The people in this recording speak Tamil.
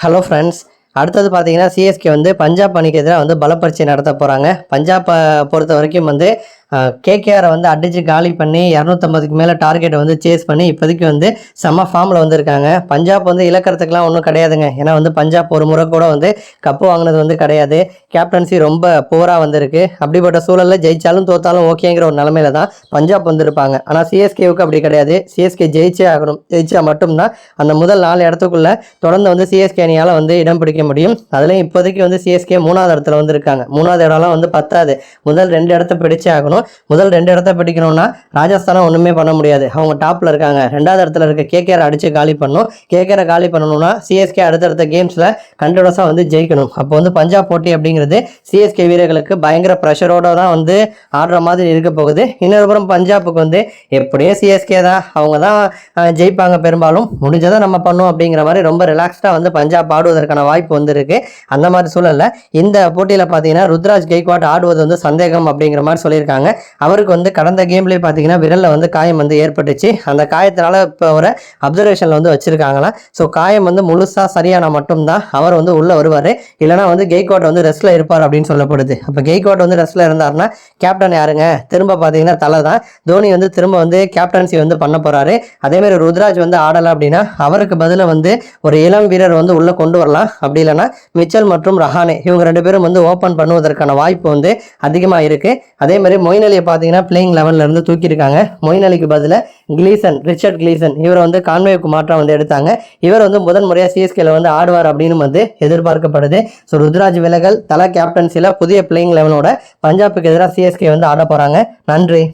ஹலோ ஃப்ரெண்ட்ஸ் அடுத்தது பார்த்தீங்கன்னா சிஎஸ்கே வந்து பஞ்சாப் அணிக்கு எதிராக வந்து பலப்பரிச்சை நடத்த போகிறாங்க பஞ்சாப்பை பொறுத்த வரைக்கும் வந்து கேகேஆரை வந்து அடித்து காலி பண்ணி இரநூத்தம்பதுக்கு மேலே டார்கெட்டை வந்து சேஸ் பண்ணி இப்போதைக்கு வந்து செம்ம ஃபார்மில் வந்திருக்காங்க. பஞ்சாப் வந்து இலக்கறதுக்குலாம் ஒன்றும் கிடையாதுங்க. ஏன்னா வந்து பஞ்சாப் ஒரு முறை கூட வந்து கப்பு வாங்கினது வந்து கிடையாது. கேப்டன்சி ரொம்ப புவராக வந்திருக்கு. அப்படிப்பட்ட சூழலில் ஜெயித்தாலும் தோத்தாலும் ஓகேங்கிற ஒரு நிலமையில தான் பஞ்சாப் வந்திருப்பாங்க. ஆனால் சிஎஸ்கேவுக்கு அப்படி கிடையாது. சிஎஸ்கே ஜெயிச்சே ஆகணும். ஜெயிச்சா மட்டும்தான் அந்த முதல் நாலு இடத்துக்குள்ள தொடர்ந்து வந்து சிஎஸ்கே அணியால் வந்து இடம் பிடிக்க முடியும். அதுலேயும் இப்போதைக்கு வந்து சிஎஸ்கே மூணாவது இடத்துல வந்திருக்காங்க. மூணாவது இடம்லாம் வந்து பத்தாது. முதல் ரெண்டு இடத்த பிடிச்சே ஆகணும். முதல் ரெண்டு இடத்த பிடிக்கணும்னா ராஜஸ்தானை ஒன்றுமே பண்ண முடியாது. அவங்க டாப்பில் இருக்காங்க. ரெண்டாவது இடத்துல இருக்க கேகேஆர் அடித்து காலி பண்ணணும் கேகேஆரை காலி பண்ணணும்னா சிஎஸ்கே அடுத்தடுத்த கேம்ஸில் கண்டினியூஸாக வந்து ஜெயிக்கணும். அப்போ வந்து பஞ்சாப் போட்டி அப்படிங்கிறது சிஎஸ்கே வீரர்களுக்கு பயங்கர ப்ரெஷரோட தான் வந்து ஆடுற மாதிரி இருக்க போகுது. இன்னொரு புறம் பஞ்சாப்புக்கு வந்து எப்படியும் சிஎஸ்கே தான். அவங்க தான் ஜெயிப்பாங்க பெரும்பாலும். முடிஞ்சதை நம்ம பண்ணுவோம் அப்படிங்கிற மாதிரி ரொம்ப ரிலாக்ஸ்டாக வந்து பஞ்சாப் ஆடுவதற்கான வாய்ப்பு வந்திருக்கு அந்த மாதிரி சூழலில் இந்த போட்டியில் பார்த்தீங்கன்னா ருத்ராஜ் கெய்க்வாட் ஆடுவது வந்து சந்தேகம் அப்படிங்கிற மாதிரி சொல்லியிருக்காங்க. அவருக்கு வந்து கடந்த கேம்லேயே பார்த்தீங்கன்னா விரலில் வந்து காயம் வந்து ஏற்பட்டுச்சு. அந்த காயத்தினால இப்போ அவரை அப்சர்வேஷனில் வந்து வச்சுருக்காங்களாம். ஸோ காயம் வந்து முழுசாக சரியானா மட்டும்தான் அவர் வந்து உள்ளே வருவார். இல்லைனா வந்து கெய்கோட் வந்து ரெஸ்ட்டில் இருப்பார் அப்படின்னு சொல்லப்படுது. அப்போ கெய்கோட் வந்து ரெஸ்ட்டில் இருந்தாருன்னா கேப்டன் யாருங்க? திரும்ப பார்த்தீங்கன்னா தலை தான். தோனி வந்து திரும்ப வந்து கேப்டன்சி வந்து பண்ண போகிறாரு அதேமாதிரி ருத்ராஜ் வந்து ஆடலை அப்படின்னா அவருக்கு பதிலாக வந்து ஒரு இளம் வீரர் வந்து உள்ளே கொண்டு வரலாம். அப்படி இல்லைன்னா மிச்சல் மற்றும் ரஹானே இவங்க ரெண்டு பேரும் வந்து ஓப்பன் பண்ணுவதற்கான வாய்ப்பு வந்து அதிகமாக இருக்குது அதே மாதிரி மொயின் அலியை பார்த்தீங்கன்னா பிளேயிங் லெவலில் இருந்து தூக்கியிருக்காங்க. மொயின் அலிக்கு பதிலாக கிளீசன் ரிச்சர்ட் கிளீசன் இவரை வந்து கான்வேவுக்கு மாற்றம் வந்து எடுத்தாங்க. இவர் வந்து முதன் முறையாக சிஎஸ்கேல வந்து ஆடுவார் அப்படின்னு வந்து எதிர்பார்க்கப்படுது. ஸோ ருத்ராஜ் விலகல் தலா கேப்டன்சியில் புதிய பிளேயிங் லெவனோட பஞ்சாபுக்கு எதிராக சிஎஸ்கே வந்து ஆட போகிறாங்க நன்றி.